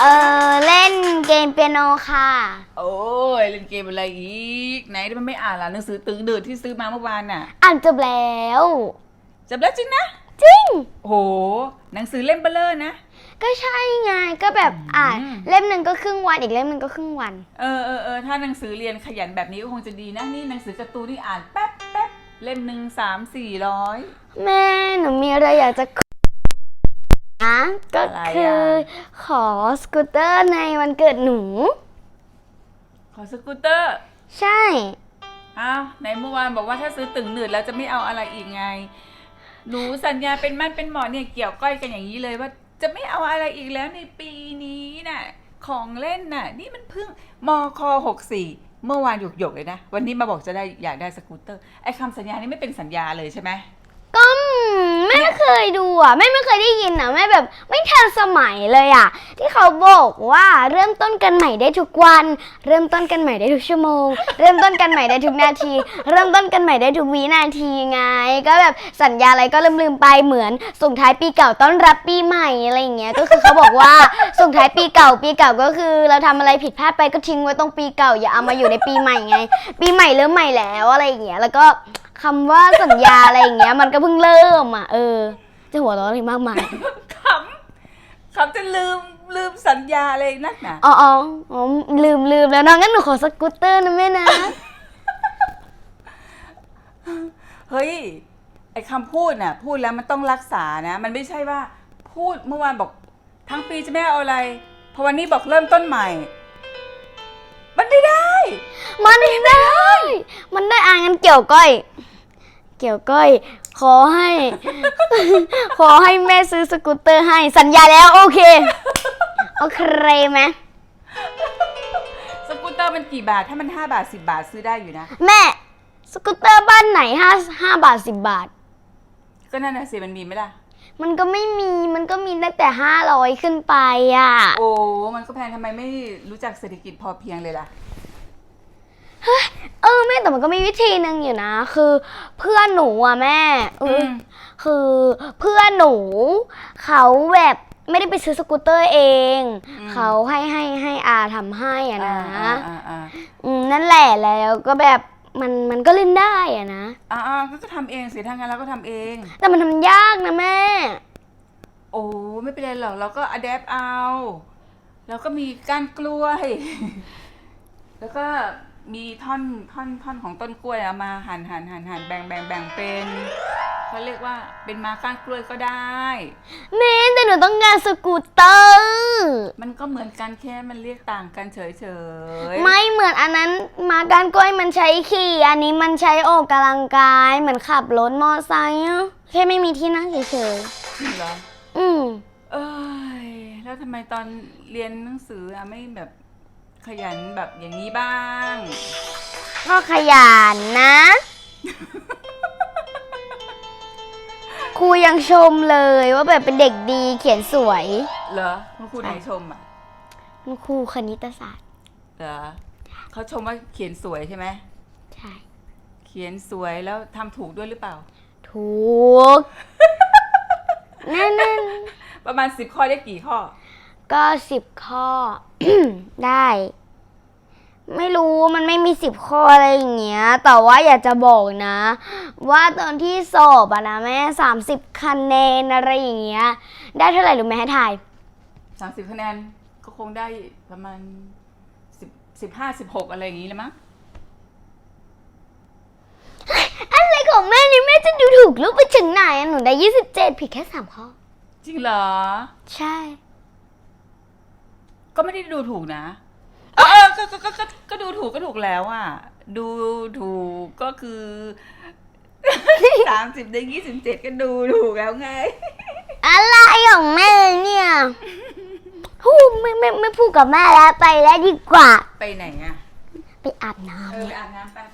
เออเล่นเกมเปียโนค่ะ โอ้ยเล่นเกมอะไรอีก ไหนที่มันไม่อ่านล่ะหนังสือตึงเดือดที่ซื้อมาเมื่อวานน่ะ อ่านจบแล้วจำได้จริงนะ จริง โห หนังสือเล่มเบลเลอร์นะ ก็ใช่ไงก็แบบอ่านอืมเล่มหนึ่งก็ครึ่งวันอีกเล่มหนึ่งก็ครึ่งวัน เออเออเออถ้าหนังสือเรียนขยันแบบนี้ก็คงจะดีนะนี่หนังสือการ์ตูนที่อ่านแป๊บแป๊บเล่มหนึ่งสามสี่ร้อยแม่หนูมีอะไรอยากจะนะก็อะไรอะ คือขอสกูตเตอร์ในวันเกิดหนู ขอสกูตเตอร์ ใช่ อ้าวไหนเมื่อวานบอกว่าถ้าซื้อตึงหนืดแล้วจะไม่เอาอะไรอีกไง หนูสัญญาเป็นมั่นเป็นหมอเนี่ยเกี่ยวก้อยกันอย่างนี้เลยว่าจะไม่เอาอะไรอีกแล้วในปีนี้น่ะ ของเล่นน่ะ นี่มันเพิ่งมคหกสี่เมื่อวานหยกหยกๆเลยนะ วันนี้มาบอกจะได้อยากได้สกูตเตอร์ไอ้คำสัญญานี่ไม่เป็นสัญญาเลยใช่ไหม ก็อืม แม่ไม่เคยดูอะแม่ไม่เคยได้ยินอะแม่แบบไม่ทันสมัยเลยอะ ที่เขาบอกว่าเริ่มต้นกันใหม่ได้ทุกวัน เริ่มต้นกันใหม่ได้ทุกชั่วโมง เริ่มต้นกันใหม่ได้ทุกนาที เริ่มต้นกันใหม่ได้ทุกวินาทีไง ก็แบบสัญญาอะไรก็ลืมลืมไปเหมือนส่งท้ายปีเก่าต้อนรับปีใหม่อะไรอย่างเงี้ยก็คือเขาบอกว่าส่งท้ายปีเก่าปีเก่าก็คือ เราทำอะไรผิดพลาดไปก็ทิ้งไว้ตรงปีเก่าอย่าเอามาอยู่ในปีใหม่ไง ปีใหม่เริ่มใหม่แล้วอะไรอย่างเงี้ยแล้วก็ คำว่าสัญญาอะไรอย่างเงี้ย มันก็เพิ่งเริ่มอะเออ จะหัวเราะอะไรมากมายขำขำจะลืมลืมสัญญาเลยนักหนาอ๋ออ๋ออ๋อลืมลืมแล้วนะงั้นหนูขอสกูตเตอร์นะแม่นะ เฮ้ยไอ้คำพูดน่ะ พูดแล้วมันต้องรักษานะ มันไม่ใช่ว่า พูดเมื่อวานบอก ทั้งปีจะไม่เอาอะไรพอวันนี้บอกเริ่มต้นใหม่ มันไม่ได้ มันได้ มันได้อ่านกันเกี่ยวก้อยเกี่ยวก้อย ขอให้ ขอให้แม่ซื้อสกูตเตอร์ให้สัญญาแล้วโอเค โอเคไหมสกูตเตอร์มันกี่บาท ถ้ามัน 5 บาท 10 บาทซื้อได้อยู่นะ แม่ สกูตเตอร์บ้านไหนห้าห้าบาทสิบบาท ก็นั่นน่ะสิมันมีไหมล่ะ มันก็ไม่มีมันก็มีตั้งแต่ห้าร้อยขึ้นไปอะ โอ้ มันก็แพงทำไมไม่รู้จักเศรษฐกิจพอเพียงเลยล่ะ เออแม่แต่มันก็มีวิธีหนึ่งอยู่นะ คือเพื่อนหนูอะแม่เอออมคือเพื่อนหนู เขาแบบไม่ได้ไปซื้อสกูตเตอร์เองเขาให้ให้ให้อาทำให้อะนะอ่าอ่าอ่าอืมนั่นแหละแล้วก็แบบมันมันก็เล่นได้อะนะ อ่าอ่าก็ก็ทำเองสิถ้างั้นเราก็ทำเอง แต่มันทำยากนะแม่ โอ้ไม่เป็นไรหรอกเราก็อัดแอปเอา แล้วก็มีก้านกล้วย แล้วก็ มีท่อนท่อนท่อนของต้นกล้วยเอามาหั่นหั่นหั่นหั่นแบ่งแบ่งแบ่งเป็นเขาเรียกว่าเป็นมาก้านกล้วยก็ได้ แม่แต่หนูต้องการสกูตเตอร์ มันก็เหมือนกันแค่มันเรียกต่างกันเฉยเฉยๆไม่เหมือนอันนั้นมาการกล้วยมันใช้ขี่ อันนี้มันใช้ออกกำลังกายเหมือนขับรถมอไซค์อะแค่ไม่มีที่นั่งเฉยจริงเหรอ ๆอืม เอ้ยแล้วทำไมตอนเรียนหนังสืออะไม่แบบ ขยันแบบอย่างนี้บ้าง ก็ขยันนะ ครูยังชมเลยว่าแบบเป็นเด็กดีเขียนสวย เหรอคุณครูไหนชมอะคุณครูคณิตศาสตร์ เหรอเขาชมว่าเขียนสวยใช่ไหมใช่ เขียนสวยแล้วทำถูกด้วยหรือเปล่า ถูก นั่นนั่นประมาณสิบข้อได้กี่ข้อ ก็สิบข้อ ได้ ไม่รู้มันไม่มีสิบข้ออะไรอย่างเงี้ย แต่ว่าอยากจะบอกนะ ว่าตอนที่สอบอะนะแม่สามสิบคะแนนอะไรอย่างเงี้ย ได้เท่าไหร่รู้ไหมให้ถ่ายสามสิบคะแนนก็คงได้ประมาณสิบสิบห้าสิบหกอะไรอย่างนี้เลยมั้งอะไรของแม่นี่แม่จะดูถูกลูกไปถึงไหนอะหนูได้ยี่สิบเจ็ดผิดแค่สามข้อ จริงเหรอ ใช่ ก็ไม่ได้ดูถูกนะเออก็ก็ก็ก็ก็ดูถูกก็ถูกแล้วอะ ดูถูกก็คือสามสิบได้ยี่สิบเจ็ดก็ดูถูกแล้วไง อะไรของแม่เนี่ยฮู้ไม่ไม่ไม่พูดกับแม่แล้วไปแล้วดีกว่า ไปไหนอะ ไปอาบน้ำ เออไปอาบน้ำไปไป